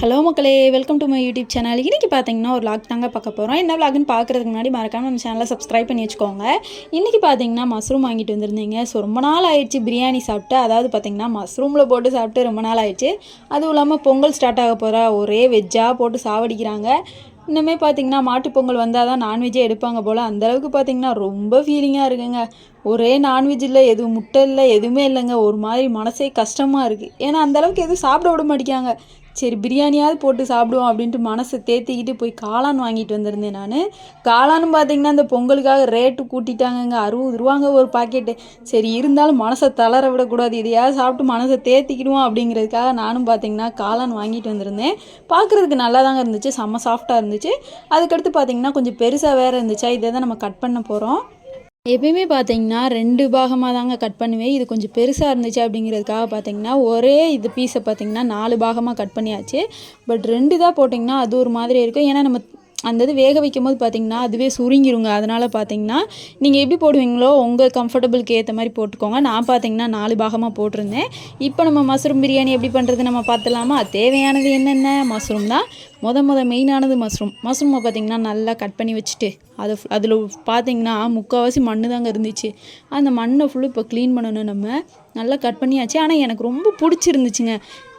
Hello மக்களே welcome to my YouTube channel இன்றைக்கி பார்த்தீங்கன்னா ஒரு லாக் தாங்க பார்க்க போகிறோம் என்ன லாக்னு பார்க்குறதுக்கு முன்னாடி மறக்காம நம்ம சேனலை சப்ஸ்கிரைப் பண்ணி வச்சுக்கோங்க. இன்றைக்கி பார்த்தீங்கன்னா மஷ்ரூம் வாங்கிட்டு வந்திருந்தீங்க. ஸோ ரொம்ப நாள் ஆயிடுச்சு பிரியாணி சாப்பிட்டு. அதாவது பார்த்தீங்கன்னா மஷ்ரூமில் போட்டு சாப்பிட்டு ரொம்ப நாள் ஆயிடுச்சு. அதுவும் இல்லாமல் பொங்கல் ஸ்டார்ட் ஆக போகிற ஒரே வெஜ்ஜாக போட்டு சாவடிக்கிறாங்க. இன்னுமே பார்த்தீங்கன்னா மாட்டுப் பொங்கல் வந்தால் தான் நான்வெஜ்ஜே எடுப்பாங்க போல். அந்தளவுக்கு பார்த்தீங்கன்னா ரொம்ப ஃபீலிங்காக இருக்குங்க. ஒரே நான்வெஜ் இல்லை எதுவும் முட்டை இல்லை எதுவுமே இல்லைங்க. ஒரு மாதிரி மனசே கஷ்டமாக இருக்குது ஏன்னா அந்தளவுக்கு எதுவும் சாப்பிட விட மாட்டேங்காங்க சரி பிரியாணியாவது போட்டு சாப்பிடுவோம் அப்படின்ட்டு மனசை தேத்திக்கிட்டு போய் காளான் வாங்கிட்டு வந்திருந்தேன் நான். காளான்னு பார்த்தீங்கன்னா அந்த பொங்கலுக்காக ரேட்டு கூட்டிட்டாங்கங்க. அறுபது ரூபாங்க ஒரு பாக்கெட்டு சரி இருந்தாலும் மனசை தளர விடக்கூடாது. இதையாவது சாப்பிட்டு மனசை தேத்திக்கிடுவோம் அப்படிங்கிறதுக்காக நானும் பார்த்தீங்கன்னா காளான் வாங்கிட்டு வந்திருந்தேன். பார்க்குறதுக்கு நல்லா தாங்க இருந்துச்சு. செம்ம சாஃப்டாக இருந்துச்சு. அதுக்கடுத்து பார்த்தீங்கன்னா கொஞ்சம் பெருசாக வேறு இருந்துச்சா? இதை தான் நம்ம கட் பண்ண போகிறோம் எப்பயுமே பார்த்தீங்கன்னா ரெண்டு பாகமாக தாங்க கட் பண்ணுவேன். இது கொஞ்சம் பெருசாக இருந்துச்சு அப்படிங்கிறதுக்காக பார்த்தீங்கன்னா ஒரே இது பீஸை பார்த்தீங்கன்னா நாலு பாகமாக கட் பண்ணியாச்சு. பட் ரெண்டு தான் போட்டிங்கன்னா அது ஒரு மாதிரி இருக்கும் ஏன்னா நம்ம அந்த இது வேக வைக்கும் போது பார்த்தீங்கன்னா அதுவே சுருங்கிருங்க. அதனால் பார்த்தீங்கன்னா நீங்கள் எப்படி போடுவீங்களோ உங்கள் கம்ஃபர்டபுளுக்கு ஏற்ற மாதிரி போட்டுக்கோங்க. நான் பார்த்தீங்கன்னா நாலு பாகமாக போட்டிருந்தேன். இப்போ நம்ம மஷ்ரூம் பிரியாணி எப்படி பண்ணுறது நம்ம பார்த்துலாமா தேவையானது என்னென்ன? மஷ்ரூம் தான். முத முத மெயினானது மஷ்ரூம் மஷ்ரூமை பார்த்திங்கன்னா நல்லா கட் பண்ணி வச்சுட்டு அதை அதில் பார்த்தீங்கன்னா முக்கால்வாசி மண் தாங்க இருந்துச்சு. அந்த மண்ணை ஃபுல்லு இப்போ க்ளீன் பண்ணணும் நம்ம. நல்லா கட் பண்ணியாச்சு. ஆனால் எனக்கு ரொம்ப பிடிச்சிருந்துச்சுங்க.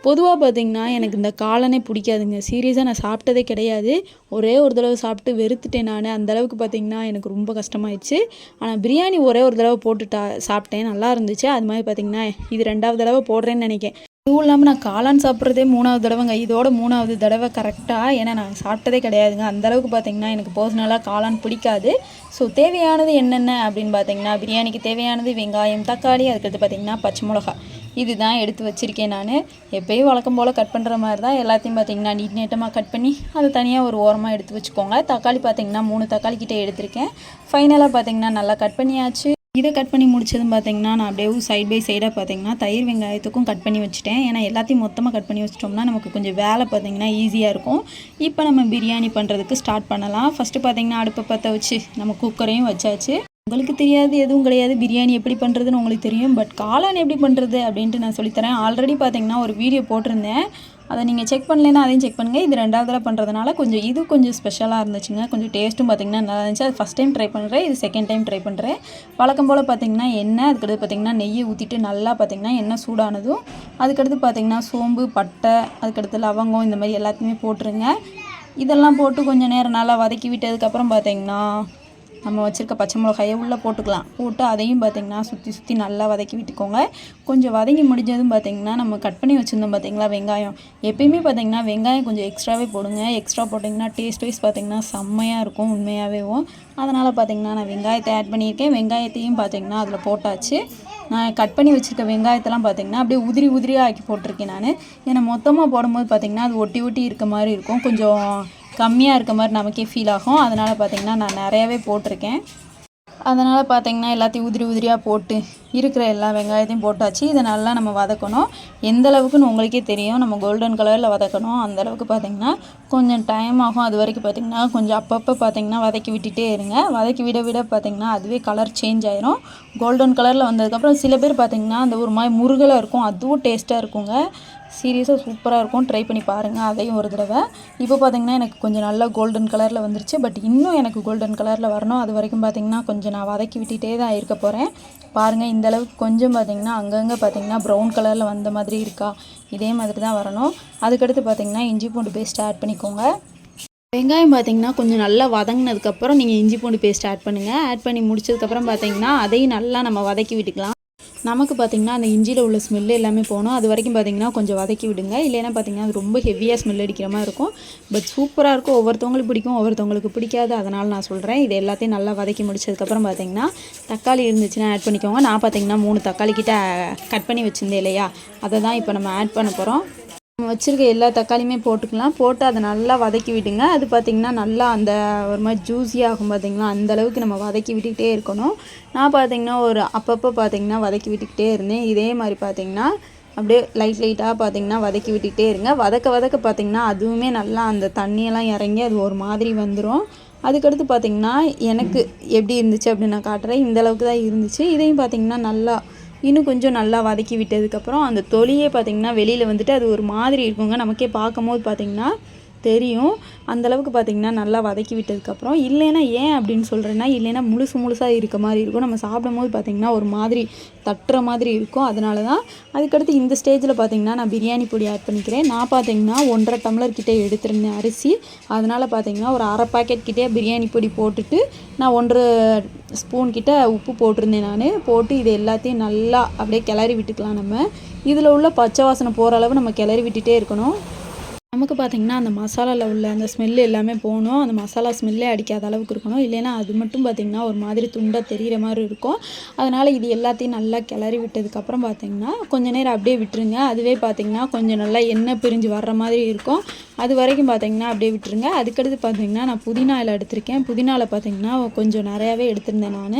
பொதுவாக பார்த்தீங்கன்னா எனக்கு இந்த காளானே பிடிக்காதுங்க. சீரியஸாக நான் சாப்பிட்டதே கிடையாது. ஒரே ஒரு தடவை சாப்பிட்டு வெறுத்துட்டேன் நான். அந்தளவுக்கு பார்த்தீங்கன்னா எனக்கு ரொம்ப கஷ்டமாயிடுச்சு. ஆனால் பிரியாணி ஒரே ஒரு தடவை போட்டுட்டா சாப்பிட்டேன். நல்லா இருந்துச்சு. அது மாதிரி பார்த்தீங்கன்னா இது ரெண்டாவது தடவை போடுறேன்னு நினைக்கேன் இதுவும் இல்லாமல் நான் காளான் சாப்பிட்றதே மூணாவது தடவைங்க. இதோட மூணாவது தடவை கரெக்டாக ஏன்னா நான் சாப்பிட்டதே கிடையாதுங்க. அந்தளவுக்கு பார்த்தீங்கன்னா எனக்கு பர்சனலாக காளான் பிடிக்காது. ஸோ தேவையானது என்னென்ன அப்படின்னு பார்த்தீங்கன்னா பிரியாணிக்கு தேவையானது வெங்காயம் தக்காளி அதுக்கடுத்து பார்த்தீங்கன்னா பச்சை மிளகா இது தான் எடுத்து வச்சுருக்கேன் நான். எப்பயும் வழக்கம் போல் கட் பண்ணுற மாதிரி தான் எல்லாத்தையும் பார்த்தீங்கன்னா நீட் நீட்டமாக கட் பண்ணி அதை தனியாக ஒரு ஓரமாக எடுத்து வச்சுக்கோங்க. தக்காளி பார்த்திங்கன்னா மூணு தக்காளி கிட்டே எடுத்திருக்கேன். ஃபைனலாக பார்த்திங்கன்னா நல்லா கட் பண்ணியாச்சு. இதை கட் பண்ணி முடிச்சதும் பார்த்தீங்கன்னா நான் அப்படியே சைட் பை சைடாக பார்த்தீங்கன்னா தயிர் வெங்காயத்துக்கும் கட் பண்ணி வச்சுட்டேன். ஏன்னா எல்லாத்தையும் மொத்தமாக கட் பண்ணி வச்சிட்டோம்னா நமக்கு கொஞ்சம் வேலை பார்த்தீங்கன்னா ஈஸியாக இருக்கும். இப்போ நம்ம பிரியாணி பண்ணுறதுக்கு ஸ்டார்ட் பண்ணலாம். ஃபஸ்ட்டு பார்த்திங்கன்னா அடுப்பை பற்ற வச்சு நம்ம குக்கரையும் வச்சாச்சு. உங்களுக்கு தெரியாது எதுவும் கிடையாது. பிரியாணி எப்படி பண்ணுறதுன்னு உங்களுக்கு தெரியும். பட் காளான் எப்படி பண்ணுறது அப்படின்ட்டு நான் சொல்லித்தரேன். ஆல்ரெடி பார்த்தீங்கன்னா ஒரு வீடியோ போட்டிருந்தேன். அதை நீங்கள் செக் பண்ணலைன்னா அதையும் செக் பண்ணுங்கள் இது ரெண்டாவது தடவை பண்ணுறதுனால கொஞ்சம் இது கொஞ்சம் ஸ்பெஷலாக இருந்துச்சுங்க. கொஞ்சம் டேஸ்ட்டும் பார்த்திங்கன்னா நல்லா இருந்துச்சு. அது ஃபஸ்ட் டைம் ட்ரை பண்ணுறேன் இது செகண்ட் டைம் ட்ரை பண்ணுறேன் வழக்கம் போல் பார்த்திங்கன்னா எண்ணெய் அதுக்கடுத்து பார்த்திங்கன்னா நெய்யை ஊற்றிட்டு நல்லா பார்த்திங்கன்னா எண்ணெய் சூடானதும் அதுக்கடுத்து பார்த்திங்கன்னா சோம்பு பட்டை அதுக்கடுத்து லவங்கம் இந்த மாதிரி எல்லாத்தையுமே போட்டுருங்க. இதெல்லாம் போட்டு கொஞ்சம் நேரம் நல்லா வதக்கி விட்டதுக்கப்புறம் பார்த்திங்கன்னா நம்ம வச்சுருக்க பச்சை மிளகாயை உள்ளே போட்டுக்கலாம். போட்டு அதையும் பார்த்திங்கன்னா சுற்றி சுற்றி நல்லா வதக்கி விட்டுக்கோங்க. கொஞ்சம் வதங்கி முடிஞ்சதும் பார்த்திங்கன்னா நம்ம கட் பண்ணி வச்சுருந்தோம் பார்த்திங்களா வெங்காயம். எப்பயுமே பார்த்திங்கன்னா வெங்காயம் கொஞ்சம் எக்ஸ்ட்ராவே போடுங்க. எக்ஸ்ட்ரா போட்டிங்கன்னா டேஸ்ட் வைஸ் பார்த்திங்கன்னா செம்மையாக இருக்கும் உண்மையாகவேவும் அதனால் பார்த்திங்கன்னா நான் வெங்காயத்தை ஆட் பண்ணியிருக்கேன். வெங்காயத்தையும் பார்த்திங்கன்னா அதில் போட்டாச்சு. நான் கட் பண்ணி வச்சுருக்க வெங்காயத்தெல்லாம் பார்த்திங்கன்னா அப்படியே உதிரி உதிரியாக ஆக்கி போட்டிருக்கேன் நான். ஏன்னா மொத்தமாக போடும்போது பார்த்திங்கன்னா அது ஒட்டி ஒட்டி இருக்க மாதிரி இருக்கும். கொஞ்சம் கம்மியாக இருக்க மாதிரி நமக்கே ஃபீல் ஆகும். அதனால் பார்த்திங்கன்னா நான் நிறையாவே போட்டிருக்கேன். அதனால் பார்த்திங்கன்னா எல்லாத்தையும் உதிரி உதிரியாக போட்டு இருக்கிற எல்லா வெங்காயத்தையும் போட்டாச்சு. இதை நல்லா நம்ம வதக்கணும். எந்த அளவுக்குன்னு உங்களுக்கே தெரியும். நம்ம கோல்டன் கலரில் வதக்கணும். அந்தளவுக்கு பார்த்திங்கன்னா கொஞ்சம் டைம் ஆகும். அது வரைக்கும் பார்த்திங்கன்னா கொஞ்சம் அப்பப்போ பார்த்திங்கன்னா வதக்கி விட்டுட்டே இருங்க. வதக்கி விட விட பார்த்திங்கன்னா அதுவே கலர் சேஞ்ச் ஆயிரும். கோல்டன் கலரில் வந்ததுக்கப்புறம் சில பேர் பார்த்திங்கன்னா அந்த ஒரு மாதிரி முருகலாக இருக்கும். அதுவும் டேஸ்ட்டாக இருக்குங்க. சீரியஸாக சூப்பராக இருக்கும். ட்ரை பண்ணி பாருங்கள் அதையும் ஒரு தடவை. இப்போ பார்த்திங்கன்னா எனக்கு கொஞ்சம் நல்லா கோல்டன் கலரில் வந்துருச்சு. பட் இன்னும் எனக்கு கோல்டன் கலரில் வரணும். அது வரைக்கும் பார்த்திங்கன்னா கொஞ்சம் நான் வதக்கி விட்டுட்டே தான் இருக்க போகிறேன் பாருங்கள் இந்த அளவுக்கு கொஞ்சம் பார்த்திங்கன்னா அங்கங்கே பார்த்திங்கன்னா ப்ரௌன் கலரில் வந்த மாதிரி இருக்கா? இதே மாதிரி தான் வரணும். அதுக்கடுத்து பார்த்திங்கன்னா இஞ்சி பூண்டு பேஸ்ட் ஆட் பண்ணிக்கோங்க. வெங்காயம் பார்த்தீங்கன்னா கொஞ்சம் நல்லா வதங்கினதுக்கப்புறம் நீங்கள் இஞ்சி பூண்டு பேஸ்ட் ஆட் பண்ணுங்கள் ஆட் பண்ணி முடிச்சதுக்கப்புறம் பார்த்தீங்கன்னா அதையும் நல்லா நம்ம வதக்கி விட்டுக்கலாம். நமக்கு பார்த்திங்கன்னா அந்த இஞ்சியில் உள்ள ஸ்மெல்லு எல்லாமே போகணும். அது வரைக்கும் பார்த்திங்கன்னா கொஞ்சம் வதக்கி விடுங்க. இல்லைன்னா பார்த்திங்கன்னா அது ரொம்ப ஹெவியாக ஸ்மெல் அடிக்கிற மாதிரி இருக்கும். பட் சூப்பராக இருக்கும். ஒவ்வொருத்தவங்களுக்கு பிடிக்கும் ஒவ்வொருத்தவங்களுக்கு பிடிக்காது. அதனால் நான் சொல்கிறேன் இது எல்லாத்தையும் நல்லா வதக்கி முடிச்சதுக்கப்புறம் பார்த்திங்கன்னா தக்காளி இருந்துச்சுன்னா ஆட் பண்ணிக்கோங்க. நான் பார்த்திங்கன்னா மூணு தக்காளி கிட்ட கட் பண்ணி வச்சுருந்தேன் இல்லையா? அதை தான் இப்போ நம்ம ஆட் பண்ண போகிறோம் வச்சுருக்க எல்லா தக்காளியுமே போட்டுக்கலாம். போட்டு அதை நல்லா வதக்கி விடுங்க. அது பார்த்திங்கன்னா நல்லா அந்த ஒரு மாதிரி ஜூஸியாகும் பார்த்திங்களா அந்தளவுக்கு நம்ம வதக்கி விட்டுக்கிட்டே இருக்கணும். நான் பார்த்திங்கன்னா ஒரு அப்பப்போ பார்த்திங்கன்னா வதக்கி விட்டுக்கிட்டே இருந்தேன். இதே மாதிரி பார்த்திங்கன்னா அப்படியே லைட் லைட்டாக பார்த்திங்கன்னா வதக்கி விட்டுக்கிட்டே இருங்க. வதக்க வதக்க பார்த்திங்கன்னா அதுவுமே நல்லா அந்த தண்ணியெல்லாம் இறங்கி அது ஒரு மாதிரி வந்துடும் அதுக்கடுத்து பார்த்திங்கன்னா எனக்கு எப்படி இருந்துச்சு அப்படின்னு நான் காட்டுறேன். இந்தளவுக்கு தான் இருந்துச்சு. இதையும் பார்த்திங்கன்னா நல்லா இன்னும் கொஞ்சம் நல்லா வதக்கி விட்டதுக்கப்புறம் அந்த தொலியே பார்த்திங்கன்னா வெளியில் வந்துட்டு அது ஒரு மாதிரி இருக்குங்க. நமக்கே பார்க்கும்போது பார்த்திங்கன்னா தெரியும். அந்தளவுக்கு பார்த்திங்கன்னா நல்லா வதக்கி விட்டதுக்கப்புறம் இல்லைன்னா ஏன் அப்படின்னு சொல்கிறேன்னா இல்லைன்னா முழுசு முழுசாக இருக்க மாதிரி இருக்கும். நம்ம சாப்பிடும் போது பார்த்திங்கன்னா ஒரு மாதிரி தட்டுற மாதிரி இருக்கும். அதனால தான் அதுக்கடுத்து இந்த ஸ்டேஜில் பார்த்திங்கன்னா நான் பிரியாணி பொடி ஆட் பண்ணிக்கிறேன். நான் பார்த்திங்கன்னா ஒன்றரை டம்ளர் கிட்டே எடுத்திருந்தேன் அரிசி. அதனால் பார்த்திங்கன்னா ஒரு அரை பாக்கெட் கிட்டே பிரியாணி பொடி போட்டுட்டு நான் ஒன்றரை ஸ்பூன் கிட்ட உப்பு போட்டிருந்தேன் நான். போட்டு இது எல்லாத்தையும் நல்லா அப்படியே கிளறி விட்டுக்கலாம் நம்ம. இதில் உள்ள பச்சை வாசனை போகிற அளவு நம்ம கிளறி விட்டுட்டே இருக்கணும். நமக்கு பார்த்திங்கன்னா அந்த மசாலாவில் உள்ள அந்த ஸ்மெல் எல்லாமே போகணும். அந்த மசாலா ஸ்மெல்லே அடிக்காத அளவுக்கு இருக்கணும். இல்லைன்னா அது மட்டும் பார்த்திங்கன்னா ஒரு மாதிரி துண்டாக தெரிகிற மாதிரி இருக்கும். அதனால் இது எல்லாத்தையும் நல்லா கிளறி விட்டதுக்கப்புறம் பார்த்திங்கன்னா கொஞ்ச நேரம் அப்படியே விட்டுருங்க. அதுவே பார்த்திங்கன்னா கொஞ்சம் நல்லா எண்ணெய் பிரிஞ்சு வர்ற மாதிரி இருக்கும். அது வரைக்கும் பார்த்திங்கன்னா அப்படியே விட்டுருங்க. அதுக்கடுத்து பார்த்திங்கன்னா நான் புதினா இலை எடுத்திருக்கேன். புதினாவில் பார்த்திங்கன்னா கொஞ்சம் நிறையாவே எடுத்திருந்தேன் நான்.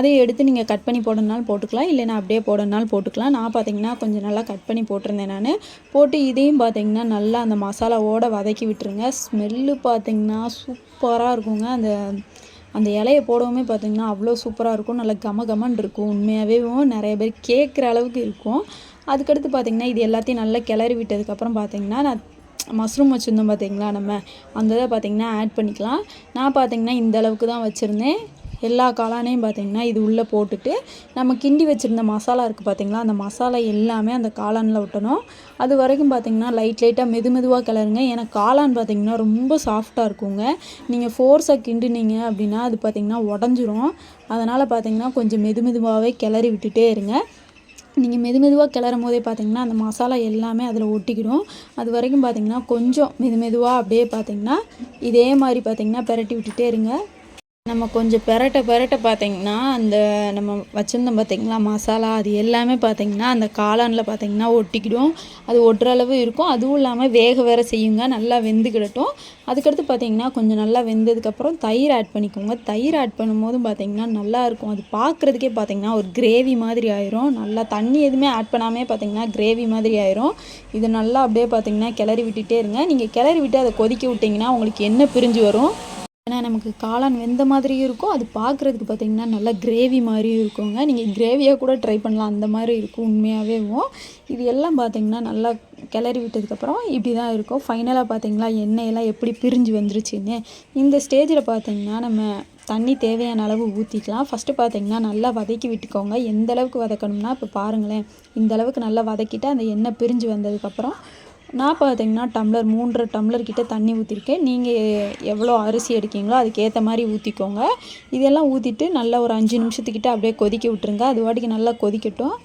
அதை எடுத்து நீங்கள் கட் பண்ணி போடணுனாலும் போட்டுக்கலாம். இல்லைன்னா அப்படியே போடணுனாலும் போட்டுக்கலாம். நான் பார்த்திங்கன்னா கொஞ்சம் நல்லா கட் பண்ணி போட்டிருந்தேன் நான். போட்டு இதையும் பார்த்திங்கன்னா நல்லா அந்த மசாலாவோடு வதக்கி விட்டுருங்க. ஸ்மெல்லு பார்த்திங்கன்னா சூப்பராக இருக்குங்க. அந்த அந்த இலையை போடவுமே பார்த்திங்கன்னா அவ்வளோ சூப்பராக இருக்கும். நல்லா கம கமன் இருக்கும். உண்மையாகவே நிறைய பேர் கேட்குற அளவுக்கு இருக்கும். அதுக்கடுத்து பார்த்திங்கன்னா இது எல்லாத்தையும் நல்லா கிளறி விட்டதுக்கப்புறம் பார்த்திங்கன்னா நான் மஷ்ரூம் வச்சுருந்தோம் பார்த்திங்களா நம்ம? அந்த இதை பார்த்திங்கன்னா ஆட் பண்ணிக்கலாம். நான் பார்த்திங்கன்னா இந்த அளவுக்கு தான் வச்சுருந்தேன். எல்லா காளானையும் பார்த்திங்கன்னா இது உள்ளே போட்டுட்டு நம்ம கிண்டி வச்சுருந்த மசாலா இருக்குது பார்த்திங்களா அந்த மசாலா எல்லாமே அந்த காளானில் விட்டணும் அது வரைக்கும் பார்த்திங்கன்னா லைட் லைட்டாக மெது மெதுவாக கிளறுங்க. ஏன்னா காளான் பார்த்திங்கன்னா ரொம்ப சாஃப்டாக இருக்குங்க. நீங்கள் ஃபோர்ஸாக கிண்டுனீங்க அப்படின்னா அது பார்த்திங்கன்னா உடஞ்சிரும். அதனால் பார்த்திங்கன்னா கொஞ்சம் மெது மெதுவாகவே கிளறி விட்டுட்டே இருங்க. நீங்கள் மெது மெதுவாக கிளறும் போதே பார்த்தீங்கன்னா அந்த மசாலா எல்லாமே அதில் ஒட்டிக்கிடும். அது வரைக்கும் பார்த்தீங்கன்னா கொஞ்சம் மெது மெதுவாக அப்படியே பார்த்தீங்கன்னா இதே மாதிரி பார்த்தீங்கன்னா பெரட்டி விட்டுட்டே இருங்க. நம்ம கொஞ்சம் பெரட்ட பெரட்ட பார்த்திங்கன்னா அந்த நம்ம வச்சுருந்தோம் பார்த்திங்களா மசாலா அது எல்லாமே பார்த்திங்கன்னா அந்த காளானில் பார்த்திங்கன்னா ஒட்டிக்கிடும். அது ஒட்டுற அளவு இருக்கும். அதுவும் இல்லாமல் வேக வேற செய்யுங்க. நல்லா வெந்துக்கிடட்டும் அதுக்கடுத்து பார்த்திங்கன்னா கொஞ்சம் நல்லா வெந்ததுக்கப்புறம் தயிர் ஆட் பண்ணிக்கோங்க. தயிர் ஆட் பண்ணும்போதும் பார்த்திங்கன்னா நல்லாயிருக்கும் அது பார்க்குறதுக்கே பார்த்திங்கன்னா ஒரு கிரேவி மாதிரி ஆயிரும். நல்லா தண்ணி எதுவுமே ஆட் பண்ணாமே பார்த்திங்கன்னா கிரேவி மாதிரி ஆயிரும். இது நல்லா அப்படியே பார்த்திங்கன்னா கிளறி விட்டுட்டே இருங்க. நீங்கள் கிளறி விட்டு அதை கொதிக்க விட்டிங்கன்னா உங்களுக்கு என்ன பிரிஞ்சு வரும். ஏன்னா நமக்கு காளான் வெந்த மாதிரியும் இருக்கும். அது பார்க்குறதுக்கு பார்த்திங்கன்னா நல்லா கிரேவி மாதிரியும் இருக்குங்க. நீங்கள் கிரேவியாக கூட ட்ரை பண்ணலாம். அந்த மாதிரி இருக்கும் உண்மையாகவேவும் இது எல்லாம் பார்த்திங்கன்னா நல்லா கிளறி விட்டதுக்கப்புறம் இப்படி தான் இருக்கும் ஃபைனலாக பார்த்திங்களா எண்ணெயெல்லாம் எப்படி பிரிஞ்சு வந்துருச்சுன்னு. இந்த ஸ்டேஜில் பார்த்திங்கன்னா நம்ம தண்ணி தேவையான அளவு ஊற்றிக்கலாம் ஃபஸ்ட்டு பார்த்திங்கன்னா நல்லா வதக்கி விட்டுக்கோங்க. எந்த அளவுக்கு வதக்கணும்னா இப்போ பாருங்களேன். இந்த அளவுக்கு நல்லா வதக்கிட்டு அந்த எண்ணெய் பிரிஞ்சு வந்ததுக்கப்புறம் நான் பார்த்தீங்கன்னா டம்ளர் மூன்றரை டம்ளர் கிட்ட தண்ணி ஊற்றிருக்கேன் நீங்கள் எவ்வளோ அரிசி எடுக்கீங்களோ அதுக்கேற்ற மாதிரி ஊற்றிக்கோங்க இதெல்லாம் ஊற்றிட்டு நல்லா ஒரு அஞ்சு நிமிஷத்துக்கிட்ட அப்படியே கொதிக்க விட்டுருங்க. அது வாட்டிக்கு நல்லா கொதிக்கட்டும்.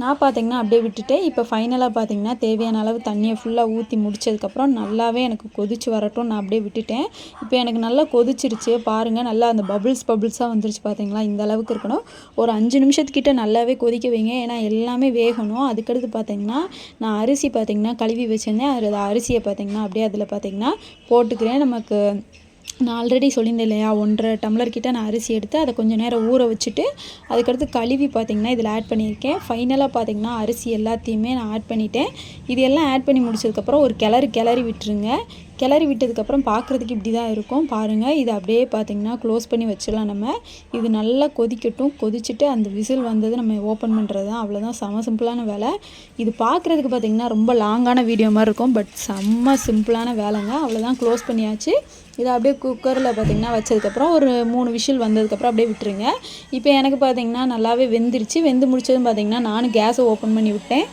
நான் பார்த்திங்கன்னா அப்படியே விட்டுட்டேன். இப்போ ஃபைனலாக பார்த்திங்கன்னா தேவையான அளவு தண்ணியை ஃபுல்லாக ஊற்றி முடிச்சதுக்கப்புறம் நல்லாவே எனக்கு கொதிச்சு வரட்டும் நான் அப்படியே விட்டுட்டேன். இப்போ எனக்கு நல்லா கொதிச்சிருச்சு. பாருங்கள் நல்லா அந்த பபுள்ஸ் பபுள்ஸாக வந்துருச்சு பார்த்தீங்களா இந்த அளவுக்கு இருக்கணும். ஒரு அஞ்சு நிமிஷத்துக்கிட்ட நல்லாவே கொதிக்க வைங்க. ஏன்னா எல்லாமே வேகணும். அதுக்கடுத்து பார்த்திங்கன்னா நான் அரிசி பார்த்திங்கன்னா கழுவி வச்சுருந்தேன். அது அரிசியை பார்த்திங்கன்னா அப்படியே அதில் பார்த்திங்கன்னா போட்டுக்கிறேன். நமக்கு நான் ஆல்ரெடி சொல்லியிருந்தேன் இல்லையா ஒன்றரை டம்ளர் கிட்ட நான் அரிசி எடுத்து அதை கொஞ்சம் நேரம் ஊற வச்சுட்டு அதுக்கடுத்து கழுவி பார்த்திங்கன்னா இதில் ஆட் பண்ணியிருக்கேன். ஃபைனலாக பார்த்திங்கன்னா அரிசி எல்லாத்தையுமே நான் ஆட் பண்ணிட்டேன். இது எல்லாம் ஆட் பண்ணி முடிச்சதுக்கப்புறம் ஒரு கிளறு கிளறி விட்டுருங்க. கிளறி விட்டதுக்கப்புறம் பார்க்குறதுக்கு இப்படி தான் இருக்கும். பாருங்கள் இது அப்படியே பார்த்திங்கன்னா க்ளோஸ் பண்ணி வச்சிடலாம் நம்ம. இது நல்லா கொதிக்கட்டும். கொதிச்சுட்டு அந்த விசில் வந்தது நம்ம ஓப்பன் பண்ணுறது தான். அவ்வளோதான் செம சிம்பிளான வேலை. இது பார்க்குறதுக்கு பார்த்திங்கன்னா ரொம்ப லாங்கான வீடியோ மாதிரி இருக்கும். பட் செம்ம சிம்பிளான வேலைங்க. அவ்வளோதான் க்ளோஸ் பண்ணியாச்சு. இதை அப்படியே குக்கரில் பார்த்திங்கன்னா வச்சதுக்கப்புறம் ஒரு மூணு விஷில் வந்ததுக்கப்புறம் அப்படியே விட்டுருங்க. இப்போ எனக்கு பார்த்திங்கன்னா நல்லாவே வெந்துருச்சு. வெந்து முடிச்சதும் பார்த்திங்கன்னா நானும் கேஸை ஓப்பன் பண்ணி விட்டேன்.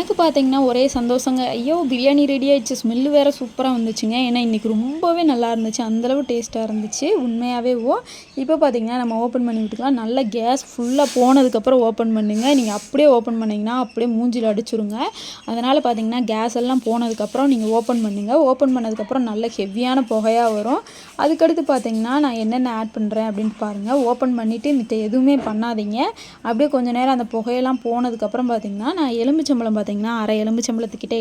எனக்கு பார்த்தீங்கன்னா ஒரே சந்தோஷங்க. ஐயோ பிரியாணி ரெடி ஆயிடுச்சு. ஸ்மெல்லு வேறு சூப்பராக வந்துச்சுங்க. ஏன்னா இன்றைக்கி ரொம்பவே நல்லா இருந்துச்சு. அந்தளவு டேஸ்ட்டாக இருந்துச்சு. உண்மையாகவே ஓ இப்போ பார்த்தீங்கன்னா நம்ம ஓப்பன் பண்ணி விட்டுக்கலாம். நல்லா கேஸ் ஃபுல்லாக போனதுக்கப்புறம் ஓப்பன் பண்ணுங்கள் நீங்கள் அப்படியே ஓப்பன் பண்ணிங்கன்னா அப்படியே மூஞ்சில் அடிச்சுருங்க. அதனால் பார்த்தீங்கன்னா கேஸ் எல்லாம் போனதுக்கப்புறம் நீங்கள் ஓப்பன் பண்ணுங்கள் ஓப்பன் பண்ணதுக்கப்புறம் நல்ல ஹெவியான புகையாக வரும். அதுக்கடுத்து பார்த்தீங்கன்னா நான் என்னென்ன ஆட் பண்ணுறேன் அப்படின்னு பாருங்கள் ஓப்பன் பண்ணிவிட்டு மித்த எதுவுமே பண்ணாதீங்க. அப்படியே கொஞ்சம் நேரம் அந்த புகையெல்லாம் போனதுக்கப்புறம் பார்த்தீங்கன்னா நான் எலுமிச்சம்பழம் பார்த்தீங்கன்னா பார்த்திங்கன்னா அரை எலும்பு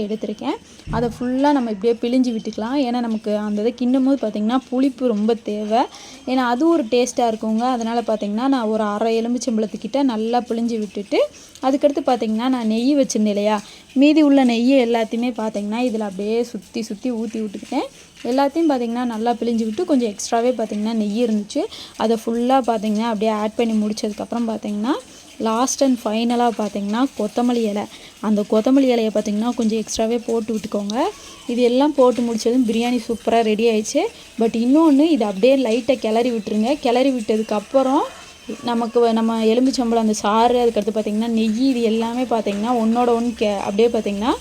எடுத்திருக்கேன். அதை ஃபுல்லாக நம்ம இப்படியே பிழிஞ்சு விட்டுக்கலாம். ஏன்னா நமக்கு அந்த இதை கிண்டும் போது பார்த்திங்கன்னா புளிப்பு ரொம்ப தேவை. ஏன்னா அது ஒரு டேஸ்ட்டாக இருக்குங்க. அதனால் பார்த்திங்கன்னா நான் ஒரு அரை எலும்பு நல்லா பிழிஞ்சு விட்டுட்டு அதுக்கடுத்து பார்த்திங்கன்னா நான் நெய் வச்சுருந்தேன் இல்லையா? மீதி உள்ள நெய்யை எல்லாத்தையுமே பார்த்திங்கன்னா இதில் அப்படியே சுற்றி சுற்றி ஊற்றி விட்டுக்கிட்டேன். எல்லாத்தையும் பார்த்திங்கன்னா நல்லா பிழிஞ்சு விட்டு கொஞ்சம் எக்ஸ்ட்ராவே பார்த்திங்கன்னா நெய் இருந்துச்சு. அதை ஃபுல்லாக பார்த்திங்கன்னா அப்படியே ஆட் பண்ணி முடிச்சதுக்கப்புறம் பார்த்திங்கன்னா லாஸ்ட் அண்ட் ஃபைனலாக பார்த்திங்கன்னா கொத்தமல்லி இலை. அந்த கொத்தமல்லி இலையை பார்த்தீங்கன்னா கொஞ்சம் எக்ஸ்ட்ராவே போட்டு விட்டுக்கோங்க. இது எல்லாம் போட்டு முடிச்சதும் பிரியாணி சூப்பராக ரெடி ஆயிடுச்சு. பட் இன்னொன்று இது அப்படியே லைட்டாக கிளறி விட்டுருங்க. கிளறி விட்டதுக்கப்புறம் நமக்கு வ- நம்ம எலும்புச்சம்பளம் அந்த சாறு அதுக்கடுத்து பார்த்திங்கன்னா நெய் இது எல்லாமே பார்த்திங்கன்னா ஒன்றோட ஒன்று கே அப்படியே பார்த்திங்கன்னா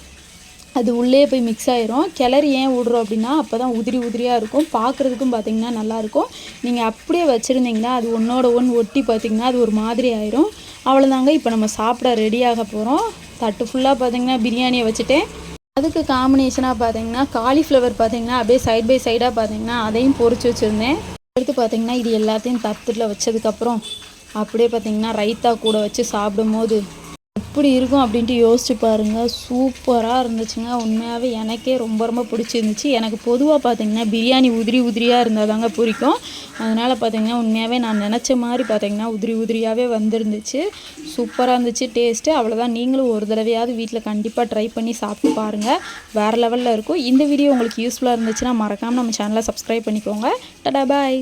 அது உள்ளே போய் மிக்ஸ் ஆயிரும். கிளறி ஏன் விடுறோம் அப்படின்னா அப்போ தான் உதிரி உதிரியாக இருக்கும். பார்க்குறதுக்கும் பார்த்தீங்கன்னா நல்லாயிருக்கும் நீங்கள் அப்படியே வச்சுருந்தீங்கன்னா அது ஒன்றோட ஒன்று ஒட்டி பார்த்தீங்கன்னா அது ஒரு மாதிரி ஆயிரும். அவ்வளோதாங்க இப்போ நம்ம சாப்பிட ரெடியாக போகிறோம் தட்டு ஃபுல்லாக பார்த்தீங்கன்னா பிரியாணியை வச்சுட்டேன். அதுக்கு காம்பினேஷனாக பார்த்தீங்கன்னா காலிஃப்ளவர் பார்த்தீங்கன்னா அப்படியே சைட் பை சைடாக பார்த்தீங்கன்னா அதையும் பொறிச்சு வச்சுருந்தேன். அடுத்து பார்த்தீங்கன்னா இது எல்லாத்தையும் தட்டில் வச்சதுக்கப்புறம் அப்படியே பார்த்தீங்கன்னா ரைத்தா கூட வச்சு சாப்பிடும்போது எப்படி இருக்கும் அப்படின்ட்டு யோசிச்சு பாருங்கள் சூப்பராக இருந்துச்சுங்க. உண்மையாகவே எனக்கே ரொம்ப ரொம்ப பிடிச்சிருந்துச்சு. எனக்கு பொதுவாக பார்த்தீங்கன்னா பிரியாணி உதிரி உதிரியாக இருந்தால் தாங்க பிடிக்கும். அதனால் பார்த்திங்கன்னா உண்மையாகவே நான் நினச்ச மாதிரி பார்த்திங்கன்னா உதிரி உதிரியாகவே வந்துருந்துச்சு. சூப்பராக இருந்துச்சு டேஸ்ட்டு. அவ்வளோதான் நீங்களும் ஒரு தடவையாவது வீட்டில் கண்டிப்பாக ட்ரை பண்ணி சாப்பிட்டு பாருங்கள் வேறு லெவலில் இருக்கும். இந்த வீடியோ உங்களுக்கு யூஸ்ஃபுல்லாக இருந்துச்சுன்னா மறக்காமல் நம்ம சேனலை சப்ஸ்கிரைப் பண்ணிக்கோங்க. டடா பாய்.